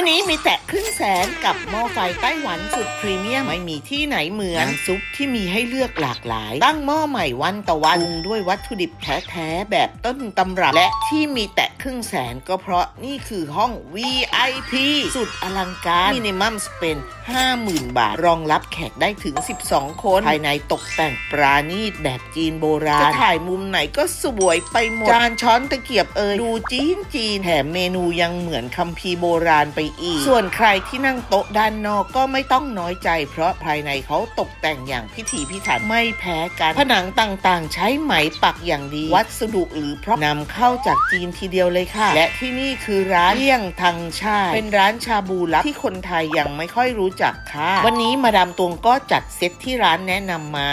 อนี้มีแตะครึ่ง แสนกับหม้อไฟไต้หวันสุดพรีเมียมไม่มีที่ไหนเหมือนน้ำซุปที่มีให้เลือกหลากหลาย ตั้งหม้อใหม่วันต่อวันปรุงด้วยวัตถุดิบแท้ๆแบบต้นตำรับและที่มีแตะครึ่งแสนก็เพราะนี่คือห้อง VIP สุดอลังการมินิมัมสเปน50,000 บาท รองรับแขกได้ถึง 12 คน ภายในตกแต่งปราณีตแบบจีนโบราณ จะถ่ายมุมไหนก็สวยไปหมด จานช้อนตะเกียบเอยดูจีนจีนแถมเมนูยังเหมือนคัมภีร์โบราณไปอีก ส่วนใครที่นั่งโต๊ะด้านนอกก็ไม่ต้องน้อยใจ เพราะภายในเขาตกแต่งอย่างพิถีพิถันไม่แพ้กัน ผนังต่างๆ ใช้ไหมปักอย่างดี วัสดุหรือพร็อพนำเข้าจากจีนทีเดียวเลยค่ะ และที่นี่คือร้านเลี่ยงทางชาติเป็นร้านชาบูลับที่คนไทยยังไม่ค่อยรู้จักค่ะ วันนี้มาดามตวงก็จัดเซตที่ร้านแนะนำมา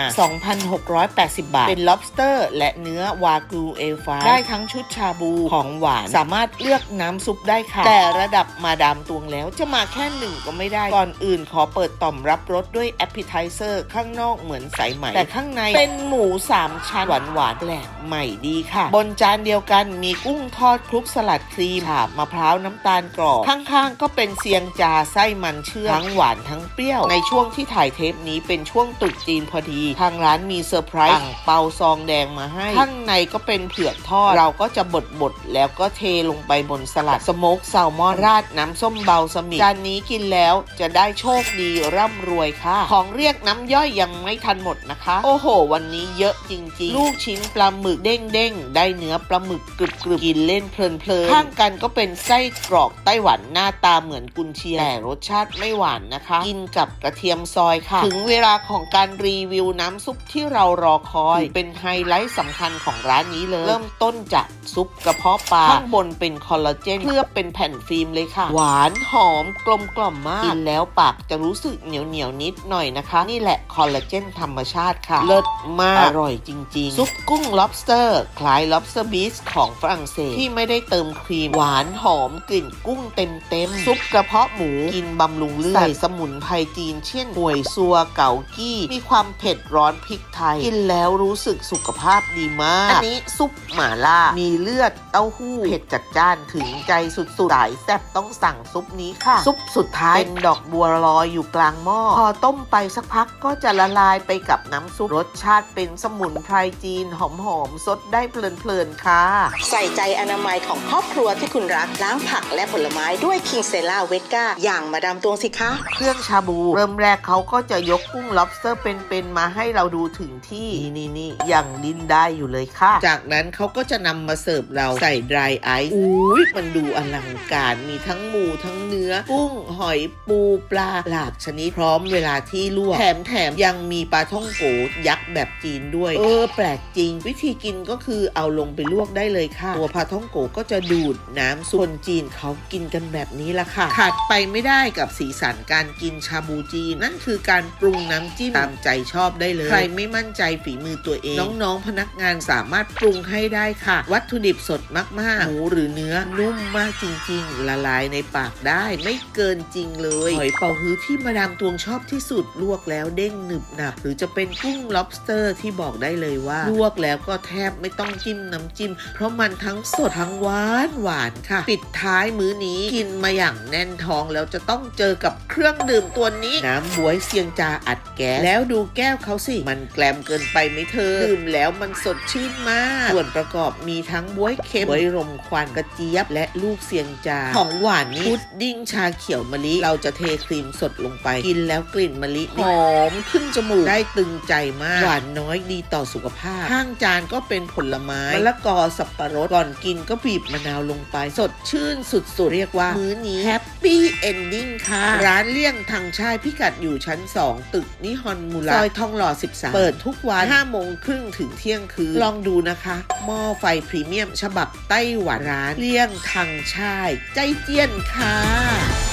2,680 บาท เป็น lobster และเนื้อวากูเอฟาได้ทั้งชุดชาบูของหวาน สามารถเลือกน้ำซุปได้ค่ะ แต่ระดับมาดามตวงแล้วจะมาแค่หนึ่งก็ไม่ได้ ก่อนอื่นขอเปิดต่อมรับรสด้วย appetizer ข้างนอกเหมือนสายไหม แต่ข้างในเป็นหมู3ชั้นหวานหวานแปลกใหม่ดีค่ะ บนจานเดียวกันมีกุ้งทอดคลุกสลัดครีมมะพร้าวน้ำตาลกรอบ ข้างๆ ก็เป็นเซียงจาไส้มันเชื่อมทั้งหวานทั้งเปรี้ยว ในช่วงที่ถ่ายเทปนี้เป็นช่วงตรุษจีนพอดี ทางร้านมีเซอร์ไพรส์เปาซองแดงมาให้ ข้างในก็เป็นเผือกทอด เราก็จะบดบดแล้วก็เทลงไปบนสลัดสโมกแซลมอนราดน้ำส้มเบาสมิจานนี้นี้กินแล้วจะได้โชคดีร่ำรวยค่ะ ของเรียกน้ำย่อยยังไม่ทันหมดนะคะ โอ้โห วันนี้เยอะจริง ๆ ลูกชิ้นปลาหมึกเด้งๆ ได้เนื้อปลาหมึกกรึบๆกินเล่นเพลินๆข้างกันก็เป็นไส้กรอกไต้หวันหน้าตาเหมือนกุนเชียงแต่รสชาติไม่หวานนะคะ กินกับกระเทียมซอยค่ะ ถึงเวลาของการรีวิวน้ำซุปที่เรารอคอย เป็นไฮไลท์สำคัญของร้านนี้เลย เริ่มต้นจากซุปกระเพาะปลาข้างบนเป็นคอลลาเจนเคลือบเป็นแผ่นฟิล์มเลยค่ะ หวานหอมกลมกล่อมมาก กินแล้วปากจะรู้สึกเหนียวเหนียวๆนิดหน่อยนะคะ นี่แหละคอลลาเจนธรรมชาติค่ะ เลิศมาก อร่อยจริง ๆ ซุปกุ้ง lobster คล้าย lobster beast ของฝรั่งเศสที่ไม่ได้เติมครีม หวานหอมกลิ่นกุ้งเต็มๆ ซุปกระเพาะหมูกินบำรุงเลือดใส่สมุนไพรจีนเช่นหวยซัวเกากี้ มีความเผ็ดร้อนพริกไทย กินแล้วรู้สึกสุขภาพดีมาก อันนี้ซุปหม่าล่า มีเลือดเต้าหู้ เผ็ดจัดจ้านถึงใจสุดๆ สายแซ่บต้องสั่งซุปนี้ค่ะ ซุปสุดท้ายเป็นดอกบัวลอยอยู่กลางหม้อ พอต้มไปสักพักก็จะละลายไปกับน้ำซุป รสชาติเป็นสมุนไพรจีนหอมๆสดได้เพลินๆค่ะ ใส่ใจอนามัยของครอบครัวที่คุณรัก ล้างผักและผลไม้ด้วยคิงเซล่าเวก้าอย่างมาดามตวงสิคะ เครื่องชาบู เริ่มแรกเขาก็จะยกกุ้ง lobster เป็นๆมาให้เราดูถึงที่นี่นี่นี่ยังดิ้นได้อยู่เลยค่ะ จากนั้นเขาก็จะนำมาเสิร์ฟเราใส่ dry ice อุ้ยมันดูอลังการมีทั้งหมูทั้งเนื้อกุ้งหอยปูปลาหลากชนิดพร้อมเวลาที่ลวกแถมแถมยังมีปลาท่องโกยักษ์แบบจีนด้วย เออ แปลกจริง วิธีกินก็คือเอาลงไปลวกได้เลยค่ะ ตัวปลาท่องโกก็จะดูดน้ำส่วนจีนเขากินกันแบบนี้ละค่ะ ขาดไปไม่ได้กับสีสันการกินชาบูจีนนั่นคือการปรุงน้ำจิ้มตามใจชอบได้เลย ใครไม่มั่นใจฝีมือตัวเอง น้องๆพนักงานสามารถปรุงให้ได้ค่ะ วัตถุดิบสดมากๆหมูหรือเนื้อนุ่มมากจริงๆ ละลายในปากได้ไม่เกินจริงเลยหอยเป๋าฮื้อที่มาดามตวงชอบที่สุดลวกแล้วเด้งหนึบหนับหรือจะเป็นกุ้ง lobster ที่บอกได้เลยว่า ลวกแล้วก็แทบไม่ต้องจิ้มน้ำจิ้ม เพราะมันทั้งสดทั้งหวานหวานค่ะ ปิดท้ายมื้อนี้กินมาอย่างแน่นท้องแล้วจะต้องเจอกับเครื่องดื่มตัวนี้ น้ำบวยเซียงจาอัดแก๊สแล้วดูแก้วเขาสิ มันแกลมเกินไปไหมเธอ ดื่มแล้วมันสดชื่นมาก ส่วนประกอบมีทั้งบวยเค็มบวยรมควันกระเจี๊ยบ และลูกเซียงจาของหวานนี่พุดดิ้งชาเขียวมะลิ เราจะเทครีมสดลงไป กินแล้วกลิ่นมะลิหอมขึ้นจมูกได้ตึงใจมาก หวานน้อยดีต่อสุขภาพ ข้างจานก็เป็นผลไม้มะละกอสับปะรดก่อนกินก็บีบมะนาวลงไป สดชื่นสุดๆ เรียกว่า มื้อนี้แฮปปี้เอนดิ้งค่ะ ร้านเลี่ยงทางชายพิกัดอยู่ชั้น 2 ตึกนิฮอนมูลาซอยทองหล่อ 13 เปิดทุกวัน5โมงครึ่งถึงเที่ยงคืนลองดูนะคะหม้อไฟพรีเมียม ฉบับไต้หวันร้านเลี่ยงทางชาย ใจเจี้ยนค่ะ